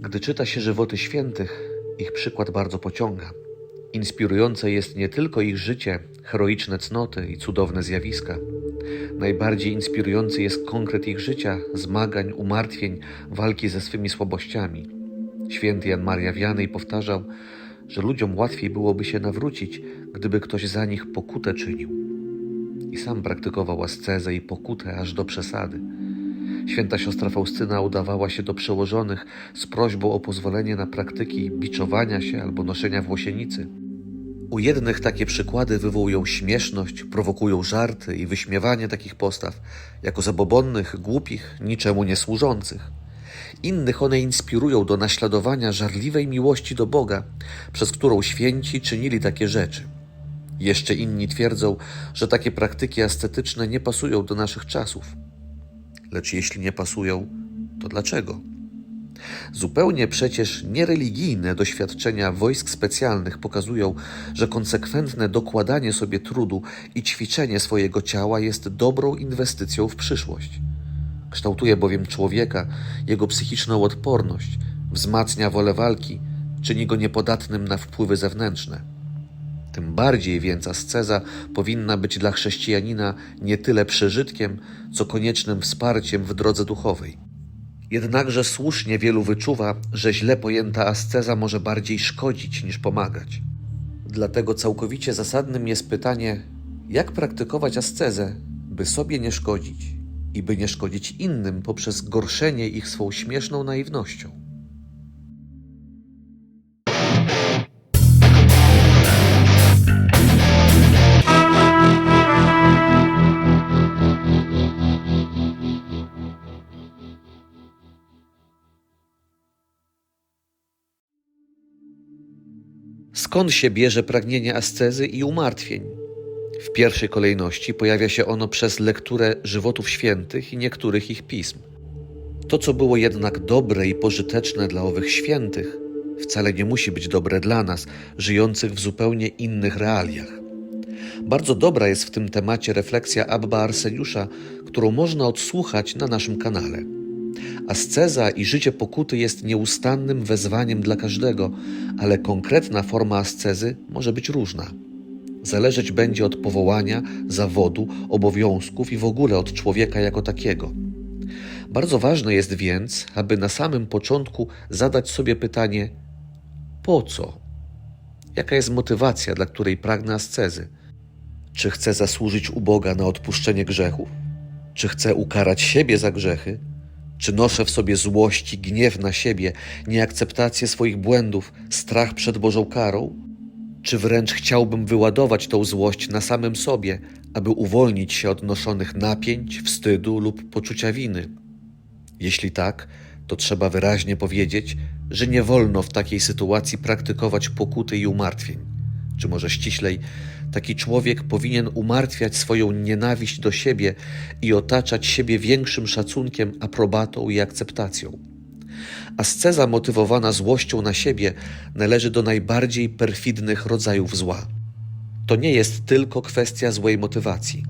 Gdy czyta się żywoty świętych, ich przykład bardzo pociąga. Inspirujące jest nie tylko ich życie, heroiczne cnoty i cudowne zjawiska. Najbardziej inspirujący jest konkret ich życia, zmagań, umartwień, walki ze swymi słabościami. Święty Jan Maria Wianej powtarzał, że ludziom łatwiej byłoby się nawrócić, gdyby ktoś za nich pokutę czynił. I sam praktykował ascezę i pokutę aż do przesady. Święta siostra Faustyna udawała się do przełożonych z prośbą o pozwolenie na praktyki biczowania się albo noszenia włosienicy. U jednych takie przykłady wywołują śmieszność, prowokują żarty i wyśmiewanie takich postaw, jako zabobonnych, głupich, niczemu nie służących. Innych one inspirują do naśladowania żarliwej miłości do Boga, przez którą święci czynili takie rzeczy. Jeszcze inni twierdzą, że takie praktyki ascetyczne nie pasują do naszych czasów. Lecz jeśli nie pasują, to dlaczego? Zupełnie przecież niereligijne doświadczenia wojsk specjalnych pokazują, że konsekwentne dokładanie sobie trudu i ćwiczenie swojego ciała jest dobrą inwestycją w przyszłość. Kształtuje bowiem człowieka, jego psychiczną odporność, wzmacnia wolę walki, czyni go niepodatnym na wpływy zewnętrzne. Tym bardziej więc asceza powinna być dla chrześcijanina nie tyle przeżytkiem, co koniecznym wsparciem w drodze duchowej. Jednakże słusznie wielu wyczuwa, że źle pojęta asceza może bardziej szkodzić niż pomagać. Dlatego całkowicie zasadnym jest pytanie, jak praktykować ascezę, by sobie nie szkodzić i by nie szkodzić innym poprzez gorszenie ich swą śmieszną naiwnością. Skąd się bierze pragnienie ascezy i umartwień? W pierwszej kolejności pojawia się ono przez lekturę żywotów świętych i niektórych ich pism. To, co było jednak dobre i pożyteczne dla owych świętych, wcale nie musi być dobre dla nas, żyjących w zupełnie innych realiach. Bardzo dobra jest w tym temacie refleksja Abba Arseniusza, którą można odsłuchać na naszym kanale. Asceza i życie pokuty jest nieustannym wezwaniem dla każdego, ale konkretna forma ascezy może być różna. Zależeć będzie od powołania, zawodu, obowiązków i w ogóle od człowieka jako takiego. Bardzo ważne jest więc, aby na samym początku zadać sobie pytanie: po co? Jaka jest motywacja, dla której pragnę ascezy? Czy chcę zasłużyć u Boga na odpuszczenie grzechów? Czy chcę ukarać siebie za grzechy? Czy noszę w sobie złość i gniew na siebie, nieakceptację swoich błędów, strach przed Bożą karą? Czy wręcz chciałbym wyładować tą złość na samym sobie, aby uwolnić się od noszonych napięć, wstydu lub poczucia winy? Jeśli tak, to trzeba wyraźnie powiedzieć, że nie wolno w takiej sytuacji praktykować pokuty i umartwień. Czy może ściślej, taki człowiek powinien umartwiać swoją nienawiść do siebie i otaczać siebie większym szacunkiem, aprobatą i akceptacją. Asceza motywowana złością na siebie należy do najbardziej perfidnych rodzajów zła. To nie jest tylko kwestia złej motywacji.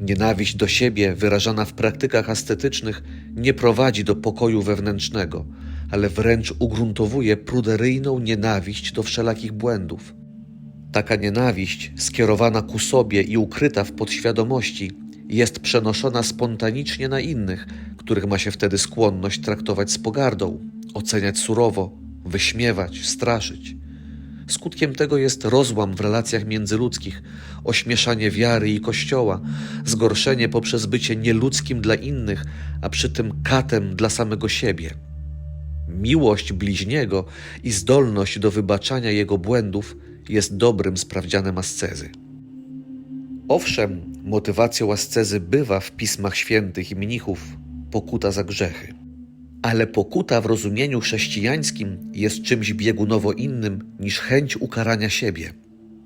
Nienawiść do siebie wyrażana w praktykach ascetycznych nie prowadzi do pokoju wewnętrznego, ale wręcz ugruntowuje pruderyjną nienawiść do wszelakich błędów. Taka nienawiść, skierowana ku sobie i ukryta w podświadomości, jest przenoszona spontanicznie na innych, których ma się wtedy skłonność traktować z pogardą, oceniać surowo, wyśmiewać, straszyć. Skutkiem tego jest rozłam w relacjach międzyludzkich, ośmieszanie wiary i Kościoła, zgorszenie poprzez bycie nieludzkim dla innych, a przy tym katem dla samego siebie. Miłość bliźniego i zdolność do wybaczania jego błędów jest dobrym sprawdzianem ascezy. Owszem, motywacją ascezy bywa w pismach świętych i mnichów pokuta za grzechy. Ale pokuta w rozumieniu chrześcijańskim jest czymś biegunowo innym niż chęć ukarania siebie.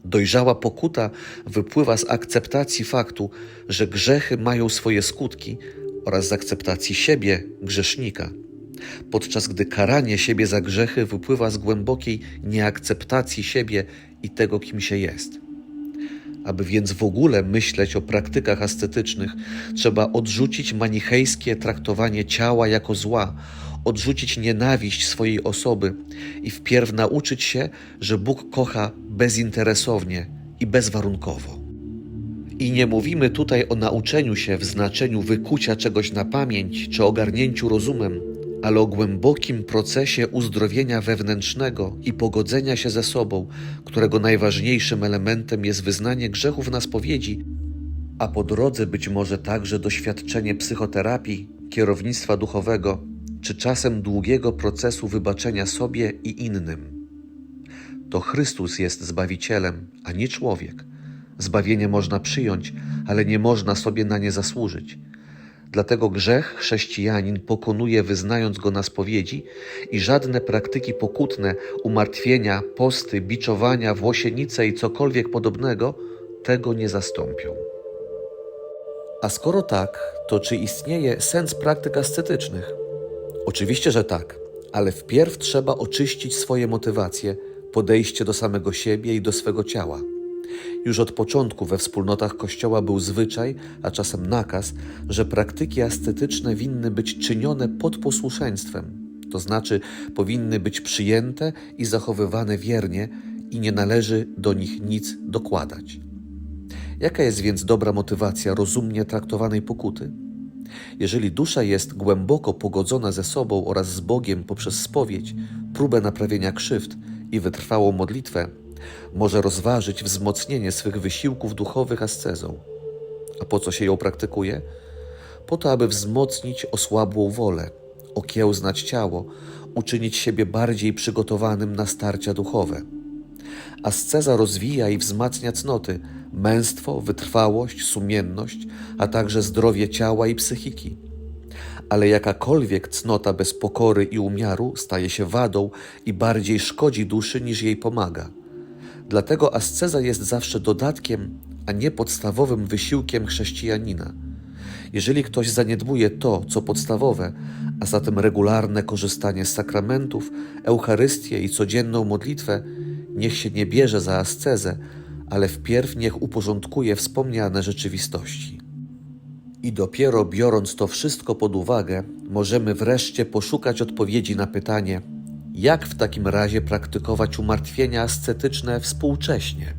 Dojrzała pokuta wypływa z akceptacji faktu, że grzechy mają swoje skutki oraz z akceptacji siebie, grzesznika, podczas gdy karanie siebie za grzechy wypływa z głębokiej nieakceptacji siebie i tego, kim się jest. Aby więc w ogóle myśleć o praktykach ascetycznych, trzeba odrzucić manichejskie traktowanie ciała jako zła, odrzucić nienawiść swojej osoby i wpierw nauczyć się, że Bóg kocha bezinteresownie i bezwarunkowo. I nie mówimy tutaj o nauczeniu się w znaczeniu wykucia czegoś na pamięć czy ogarnięciu rozumem, ale o głębokim procesie uzdrowienia wewnętrznego i pogodzenia się ze sobą, którego najważniejszym elementem jest wyznanie grzechów na spowiedzi, a po drodze być może także doświadczenie psychoterapii, kierownictwa duchowego, czy czasem długiego procesu wybaczenia sobie i innym. To Chrystus jest Zbawicielem, a nie człowiek. Zbawienie można przyjąć, ale nie można sobie na nie zasłużyć. Dlatego grzech chrześcijanin pokonuje wyznając go na spowiedzi i żadne praktyki pokutne, umartwienia, posty, biczowania, włosienice i cokolwiek podobnego tego nie zastąpią. A skoro tak, to czy istnieje sens praktyk ascetycznych? Oczywiście, że tak, ale wpierw trzeba oczyścić swoje motywacje, podejście do samego siebie i do swego ciała. Już od początku we wspólnotach Kościoła był zwyczaj, a czasem nakaz, że praktyki ascetyczne winny być czynione pod posłuszeństwem, to znaczy powinny być przyjęte i zachowywane wiernie i nie należy do nich nic dokładać. Jaka jest więc dobra motywacja rozumnie traktowanej pokuty? Jeżeli dusza jest głęboko pogodzona ze sobą oraz z Bogiem poprzez spowiedź, próbę naprawienia krzywd i wytrwałą modlitwę, może rozważyć wzmocnienie swych wysiłków duchowych ascezą. A po co się ją praktykuje? Po to, aby wzmocnić osłabłą wolę, okiełznać ciało, uczynić siebie bardziej przygotowanym na starcia duchowe. Asceza rozwija i wzmacnia cnoty, męstwo, wytrwałość, sumienność, a także zdrowie ciała i psychiki. Ale jakakolwiek cnota bez pokory i umiaru staje się wadą i bardziej szkodzi duszy niż jej pomaga. Dlatego asceza jest zawsze dodatkiem, a nie podstawowym wysiłkiem chrześcijanina. Jeżeli ktoś zaniedbuje to, co podstawowe, a zatem regularne korzystanie z sakramentów, Eucharystię i codzienną modlitwę, niech się nie bierze za ascezę, ale wpierw niech uporządkuje wspomniane rzeczywistości. I dopiero biorąc to wszystko pod uwagę, możemy wreszcie poszukać odpowiedzi na pytanie, jak w takim razie praktykować umartwienia ascetyczne współcześnie.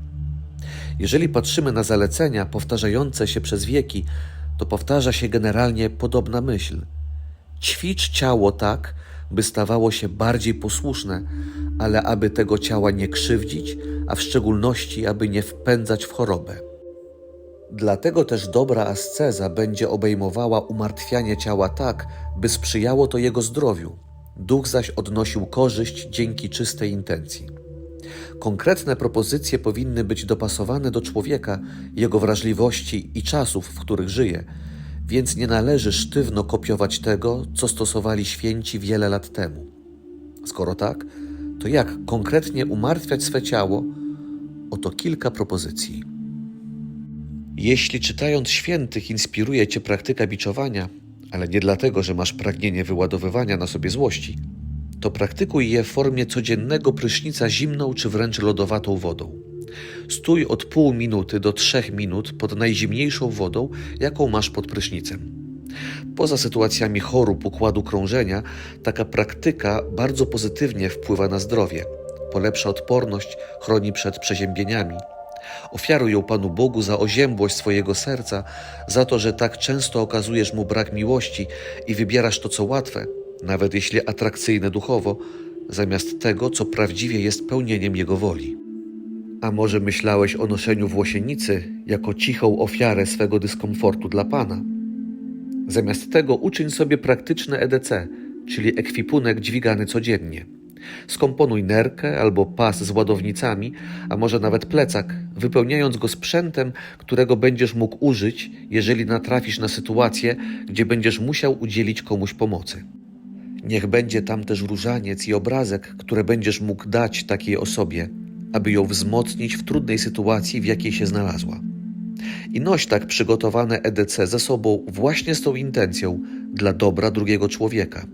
Jeżeli patrzymy na zalecenia powtarzające się przez wieki, to powtarza się generalnie podobna myśl. Ćwicz ciało tak, by stawało się bardziej posłuszne, ale aby tego ciała nie krzywdzić, a w szczególności aby nie wpędzać w chorobę. Dlatego też dobra asceza będzie obejmowała umartwianie ciała tak, by sprzyjało to jego zdrowiu. Duch zaś odnosił korzyść dzięki czystej intencji. Konkretne propozycje powinny być dopasowane do człowieka, jego wrażliwości i czasów, w których żyje, więc nie należy sztywno kopiować tego, co stosowali święci wiele lat temu. Skoro tak, to jak konkretnie umartwiać swe ciało? Oto kilka propozycji. Jeśli czytając świętych inspiruje cię praktyka biczowania, ale nie dlatego, że masz pragnienie wyładowywania na sobie złości, to praktykuj je w formie codziennego prysznica zimną czy wręcz lodowatą wodą. Stój od pół minuty do trzech minut pod najzimniejszą wodą, jaką masz pod prysznicem. Poza sytuacjami chorób układu krążenia, taka praktyka bardzo pozytywnie wpływa na zdrowie, polepsza odporność, chroni przed przeziębieniami. Ofiaruj ją Panu Bogu za oziębłość swojego serca, za to, że tak często okazujesz Mu brak miłości i wybierasz to, co łatwe, nawet jeśli atrakcyjne duchowo, zamiast tego, co prawdziwie jest pełnieniem Jego woli. A może myślałeś o noszeniu włosienicy jako cichą ofiarę swego dyskomfortu dla Pana? Zamiast tego uczyń sobie praktyczne EDC, czyli ekwipunek dźwigany codziennie. Skomponuj nerkę albo pas z ładownicami, a może nawet plecak, wypełniając go sprzętem, którego będziesz mógł użyć, jeżeli natrafisz na sytuację, gdzie będziesz musiał udzielić komuś pomocy. Niech będzie tam też różaniec i obrazek, które będziesz mógł dać takiej osobie, aby ją wzmocnić w trudnej sytuacji, w jakiej się znalazła. I noś tak przygotowane EDC ze sobą właśnie z tą intencją dla dobra drugiego człowieka.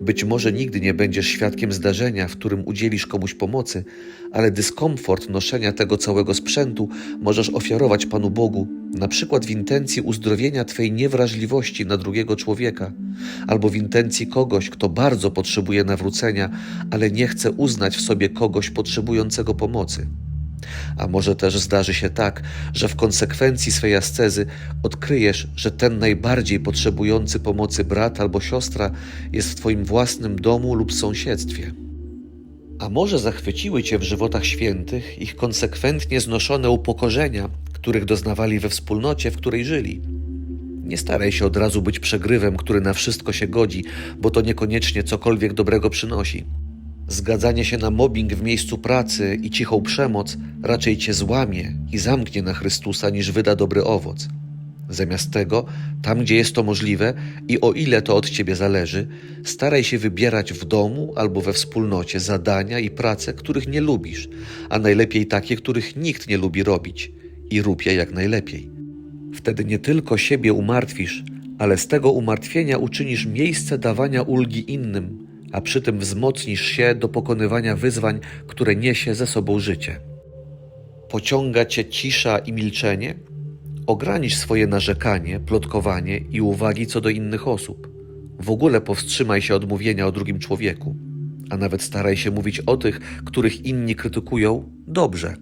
Być może nigdy nie będziesz świadkiem zdarzenia, w którym udzielisz komuś pomocy, ale dyskomfort noszenia tego całego sprzętu możesz ofiarować Panu Bogu, na przykład w intencji uzdrowienia Twej niewrażliwości na drugiego człowieka, albo w intencji kogoś, kto bardzo potrzebuje nawrócenia, ale nie chce uznać w sobie kogoś potrzebującego pomocy. A może też zdarzy się tak, że w konsekwencji swej ascezy odkryjesz, że ten najbardziej potrzebujący pomocy brat albo siostra jest w Twoim własnym domu lub sąsiedztwie. A może zachwyciły Cię w żywotach świętych ich konsekwentnie znoszone upokorzenia, których doznawali we wspólnocie, w której żyli. Nie staraj się od razu być przegrywem, który na wszystko się godzi, bo to niekoniecznie cokolwiek dobrego przynosi. Zgadzanie się na mobbing w miejscu pracy i cichą przemoc raczej cię złamie i zamknie na Chrystusa niż wyda dobry owoc. Zamiast tego, tam gdzie jest to możliwe i o ile to od ciebie zależy, staraj się wybierać w domu albo we wspólnocie zadania i prace, których nie lubisz, a najlepiej takie, których nikt nie lubi robić i rób je jak najlepiej. Wtedy nie tylko siebie umartwisz, ale z tego umartwienia uczynisz miejsce dawania ulgi innym, a przy tym wzmocnisz się do pokonywania wyzwań, które niesie ze sobą życie. Pociąga cię cisza i milczenie? Ogranicz swoje narzekanie, plotkowanie i uwagi co do innych osób. W ogóle powstrzymaj się od mówienia o drugim człowieku, a nawet staraj się mówić o tych, których inni krytykują, dobrze.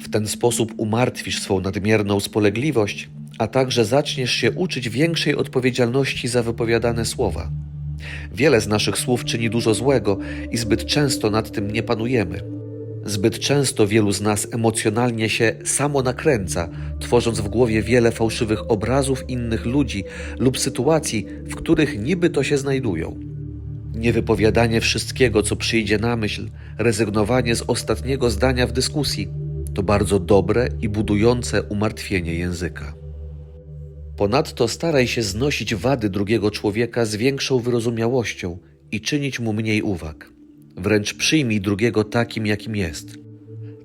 W ten sposób umartwisz swą nadmierną spolegliwość, a także zaczniesz się uczyć większej odpowiedzialności za wypowiadane słowa. Wiele z naszych słów czyni dużo złego i zbyt często nad tym nie panujemy. Zbyt często wielu z nas emocjonalnie się samo nakręca, tworząc w głowie wiele fałszywych obrazów innych ludzi lub sytuacji, w których niby to się znajdują. Niewypowiadanie wszystkiego, co przyjdzie na myśl, rezygnowanie z ostatniego zdania w dyskusji to bardzo dobre i budujące umartwienie języka. Ponadto staraj się znosić wady drugiego człowieka z większą wyrozumiałością i czynić mu mniej uwag. Wręcz przyjmij drugiego takim, jakim jest.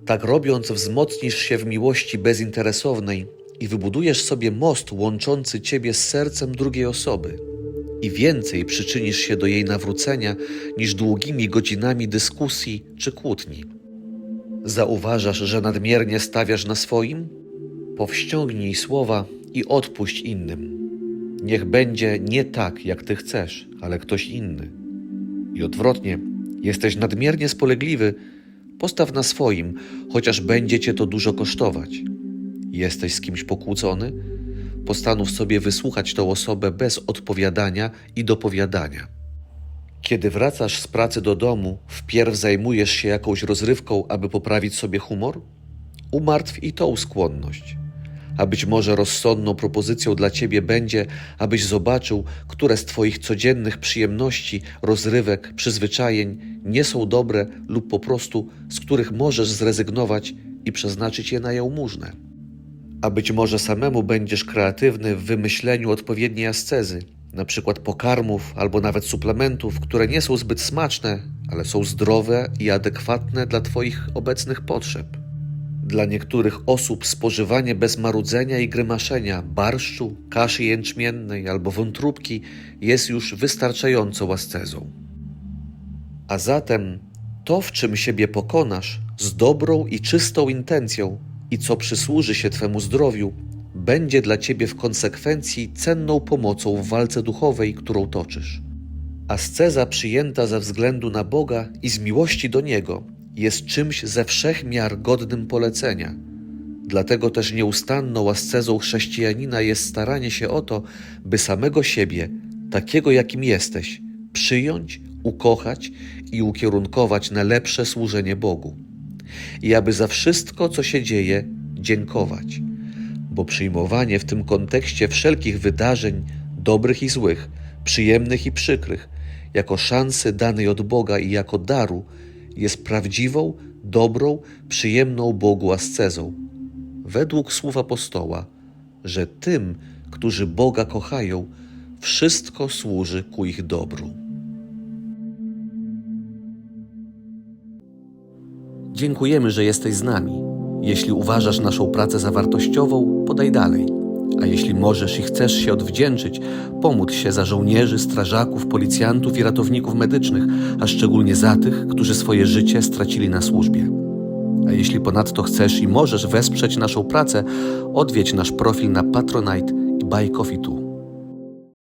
Tak robiąc, wzmocnisz się w miłości bezinteresownej i wybudujesz sobie most łączący ciebie z sercem drugiej osoby. I więcej przyczynisz się do jej nawrócenia niż długimi godzinami dyskusji czy kłótni. Zauważasz, że nadmiernie stawiasz na swoim? Powściągnij słowa i odpuść innym. Niech będzie nie tak, jak ty chcesz, ale ktoś inny. I odwrotnie, jesteś nadmiernie spolegliwy, postaw na swoim, chociaż będzie cię to dużo kosztować. Jesteś z kimś pokłócony? Postanów sobie wysłuchać tą osobę bez odpowiadania i dopowiadania. Kiedy wracasz z pracy do domu, wpierw zajmujesz się jakąś rozrywką, aby poprawić sobie humor? Umartw i tą skłonność a być może rozsądną propozycją dla ciebie będzie, abyś zobaczył, które z twoich codziennych przyjemności, rozrywek, przyzwyczajeń nie są dobre lub po prostu z których możesz zrezygnować i przeznaczyć je na jałmużnę. A być może samemu będziesz kreatywny w wymyśleniu odpowiedniej ascezy, na przykład pokarmów albo nawet suplementów, które nie są zbyt smaczne, ale są zdrowe i adekwatne dla Twoich obecnych potrzeb. Dla niektórych osób spożywanie bez marudzenia i grymaszenia barszczu, kaszy jęczmiennej albo wątróbki jest już wystarczającą ascezą. A zatem to, w czym siebie pokonasz, z dobrą i czystą intencją i co przysłuży się Twemu zdrowiu, będzie dla Ciebie w konsekwencji cenną pomocą w walce duchowej, którą toczysz. Asceza przyjęta ze względu na Boga i z miłości do Niego – jest czymś ze wszech miar godnym polecenia. Dlatego też nieustanną ascezą chrześcijanina jest staranie się o to, by samego siebie, takiego jakim jesteś, przyjąć, ukochać i ukierunkować na lepsze służenie Bogu. I aby za wszystko, co się dzieje, dziękować, bo przyjmowanie w tym kontekście wszelkich wydarzeń, dobrych i złych, przyjemnych i przykrych, jako szansy danej od Boga i jako daru, jest prawdziwą, dobrą, przyjemną Bogu ascezą. Według słów apostoła, że tym, którzy Boga kochają, wszystko służy ku ich dobru. Dziękujemy, że jesteś z nami. Jeśli uważasz naszą pracę za wartościową, podaj dalej. A jeśli możesz i chcesz się odwdzięczyć, pomódl się za żołnierzy, strażaków, policjantów i ratowników medycznych, a szczególnie za tych, którzy swoje życie stracili na służbie. A jeśli ponadto chcesz i możesz wesprzeć naszą pracę, odwiedź nasz profil na Patronite i Buy Coffee Tu.